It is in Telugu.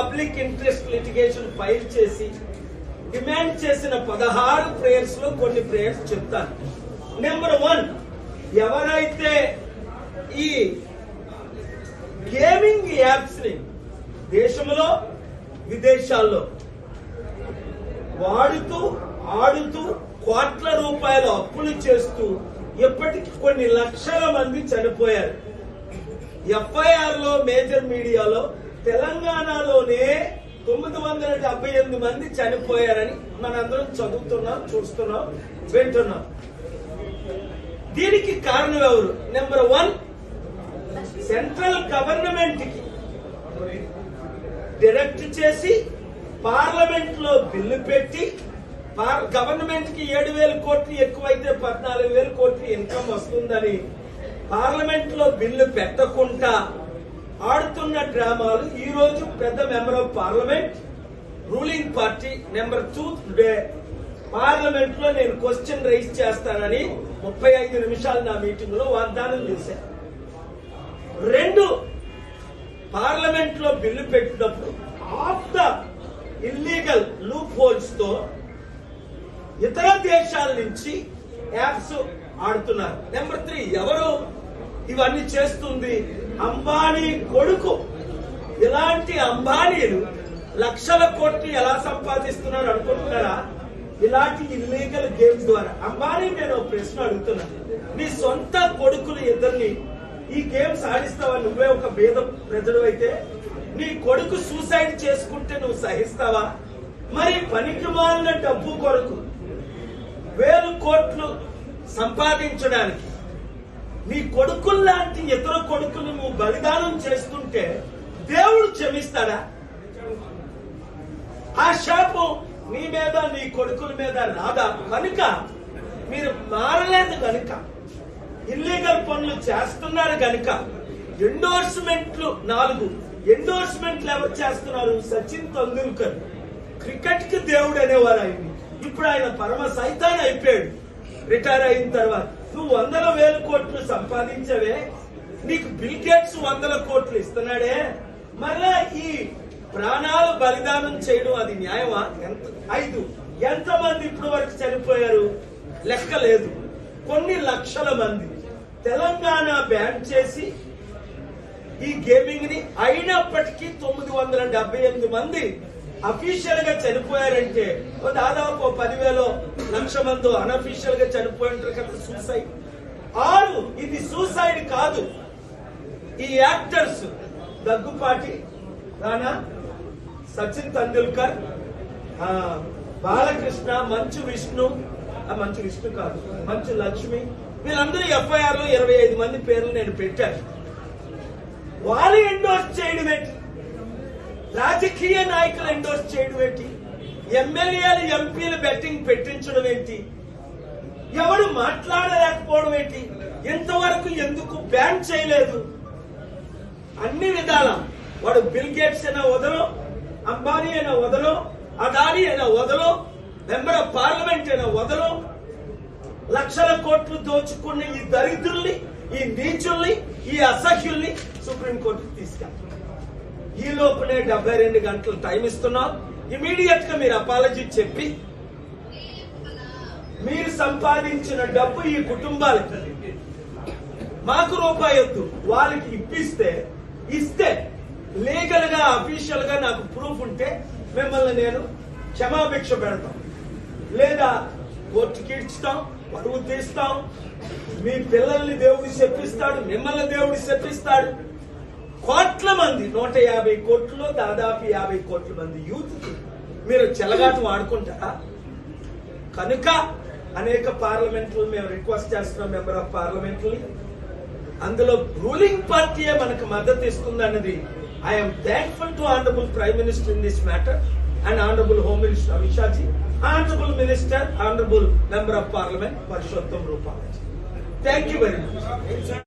పబ్లిక్ ఇంట్రెస్ట్ లిటిగేషన్ ఫైల్ చేసి డిమాండ్ చేసిన పదహారు ప్రేయర్స్లో కొన్ని ప్రేయర్స్ చెప్తాను. నెంబర్ వన్ ఎవరైతే ఈ గేమింగ్ యాప్స్ని దేశంలో విదేశాల్లో వాడుతూ ఆడుతూ కోట్ల రూపాయల అప్పులు చేస్తూ ఇప్పటికి కొన్ని లక్షల మంది చనిపోయారు. ఎఫ్ఐఆర్లో మేజర్ మీడియాలో తెలంగాణలోనే తొమ్మిది వందల డెబ్బై ఎనిమిది మంది చనిపోయారని మనందరం చదువుతున్నాం చూస్తున్నాం వింటున్నాం. దీనికి కారణం ఎవరు? నెంబర్ వన్ సెంట్రల్ గవర్నమెంట్కి డైరెక్ట్ చేసి పార్లమెంట్లో బిల్లు పెట్టి గవర్నమెంట్కి ఏడు వేల కోట్లు ఎక్కువైతే పద్నాలుగు వేల కోట్లు ఇన్కమ్ వస్తుందని పార్లమెంట్లో బిల్లు పెట్టకుండా ఆడుతున్న డ్రామాలు ఈ రోజు పెద్ద member of parliament ruling party number two today పార్లమెంట్లో నేను క్వశ్చన్ రైజ్ చేస్తానని ముప్పై ఐదు నిమిషాలు నా మీటింగ్లో వాగ్దానం చేశాను రెండు పార్లమెంట్లో బిల్లు పెట్టినప్పుడు ఆఫ్ ద ఇల్లీగల్ లూప్ హోల్స్తో ఇతర దేశాల నుంచి యాప్స్ ఆడుతున్నారు. నెంబర్ త్రీ ఎవరు ఇవన్నీ చేస్తుంది. అంబానీ కొడుకు. ఇలాంటి అంబానీలు లక్షల కోట్లు ఎలా సంపాదిస్తున్నారు అనుకుంటున్నారా? ఇలాంటి ఇల్లీగల్ గేమ్స్ ద్వారా. అంబానీ నేను ఒక ప్రశ్న అడుగుతున్నాను నీ సొంత కొడుకులు ఇద్దరిని ఈ గేమ్స్ ఆడిస్తావా? నువ్వే ఒక భేద ప్రజలు అయితే నీ కొడుకు సూసైడ్ చేసుకుంటే నువ్వు సహిస్తావా? మరి పనికి మాలిన డబ్బు కొరకు వేలు కోట్లు సంపాదించడానికి నీ కొడుకుల్లాంటి ఇతర కొడుకులు నువ్వు బలిదానం చేస్తుంటే దేవుడు క్షమిస్తాడా? ఆ శాపం నీ మీద నీ కొడుకుల మీద రాదా? కనుక మీరు మారలేదు కనుక ఇల్లీగల్ పనులు చేస్తున్నారు కనుక ఎండోర్స్మెంట్లు నాలుగు. ఎండోర్స్మెంట్లు ఎవరు చేస్తున్నారు? సచిన్ తెండూల్కర్. క్రికెట్కి దేవుడు అనేవారు ఆయన. ఇప్పుడు ఆయన పరమ సైతాన్ అయిపోయాడు. రిటైర్ అయిన తర్వాత. నువ్వు వందల వేల కోట్లు సంపాదించవే నీకు బిల్ గేట్స్ వందల కోట్లు ఇస్తున్నాడే. మరలా ఈ ప్రాణాలు బలిదానం చేయడం అది న్యాయమా? ఎంత ఐదు ఎంతమంది ఇప్పుడు వరకు చనిపోయారు? లెక్క లేదు. కొన్ని లక్షల మంది తెలంగాణ బ్యాన్ చేసి ఈ గేమింగ్ని అయినప్పటికీ తొమ్మిది వందల డెబ్బై ఎనిమిది మంది అఫీషియల్గా చనిపోయారంటే దాదాపు ఓ పదివేల లక్ష మంది అనఫీషియల్గా చనిపోయి ఉంటారు కదా సూసైడ్ ఆరు ఇది సూసైడ్ కాదు. ఈ యాక్టర్స్ దగ్గుపాటి రానా సచిన్ తెండూల్కర్ బాలకృష్ణ మంచు విష్ణు ఆ, మంచు విష్ణు కాదు మంచు లక్ష్మి వీళ్ళందరూ ఎఫ్ఐఆర్లో ఇరవై ఐదు మంది పేర్లు నేను పెట్టాను. వాళ్ళు ఎండోర్స్ చేయడం ఏంటి రాజకీయ నాయకులు ఎండోర్స్ చేయడం ఏంటి? ఎమ్మెల్యేలు ఎంపీలు బెట్టింగ్ పెట్టించడం ఏంటి? ఎవడు మాట్లాడలేకపోవడం ఏంటి? ఇంతవరకు ఎందుకు బ్యాన్ చేయలేదు? అన్ని విధాల వాడు బిల్ గేట్స్ అయినా వదలో అంబానీ అయినా వదలో అదానీ అయినా వదలో మెంబర్ ఆఫ్ పార్లమెంట్ అయినా వదలో లక్షల కోట్లు దోచుకున్న ఈ దరిద్రుల్ని ఈ నీచుల్ని ఈ అసహ్యుల్ని సుప్రీంకోర్టుకు తీసుకెళ్తాం. ఈ లోపలే డెబ్బై రెండు గంటలు టైం ఇస్తున్నాం. ఇమీడియట్గా మీరు అపాలజీ చెప్పి మీరు సంపాదించిన డబ్బు ఈ కుటుంబాలకి. మాకు రూపాయి వద్దు వాళ్ళకి ఇప్పిస్తే ఇస్తే లీగల్గా అఫీషియల్గా నాకు ప్రూఫ్ ఉంటే మిమ్మల్ని నేను క్షమాభిక్ష పెడతాం. లేదా కోర్టుకి ఇస్తాం పరువు తీస్తాం మీ పిల్లల్ని దేవుడు చెప్పిస్తాడు మిమ్మల్ని దేవుడు చెప్పిస్తాడు కోట్ల మంది నూట యాభై కోట్లు దాదాపు యాభై కోట్ల మంది యూత్ మీరు చెలగాటం ఆడుకుంటారా కనుక అనేక పార్లమెంట్లు మేము రిక్వెస్ట్ చేస్తున్నాం మెంబర్ ఆఫ్ పార్లమెంట్లు అందులో రూలింగ్ పార్టీయే మనకు మద్దతు ఇస్తుంది అన్నది I'm thankful to honourable prime minister in this matter and honourable home minister Amit Shaji honourable minister honourable member of parliament Parshottam రూపాలజీ thank you very much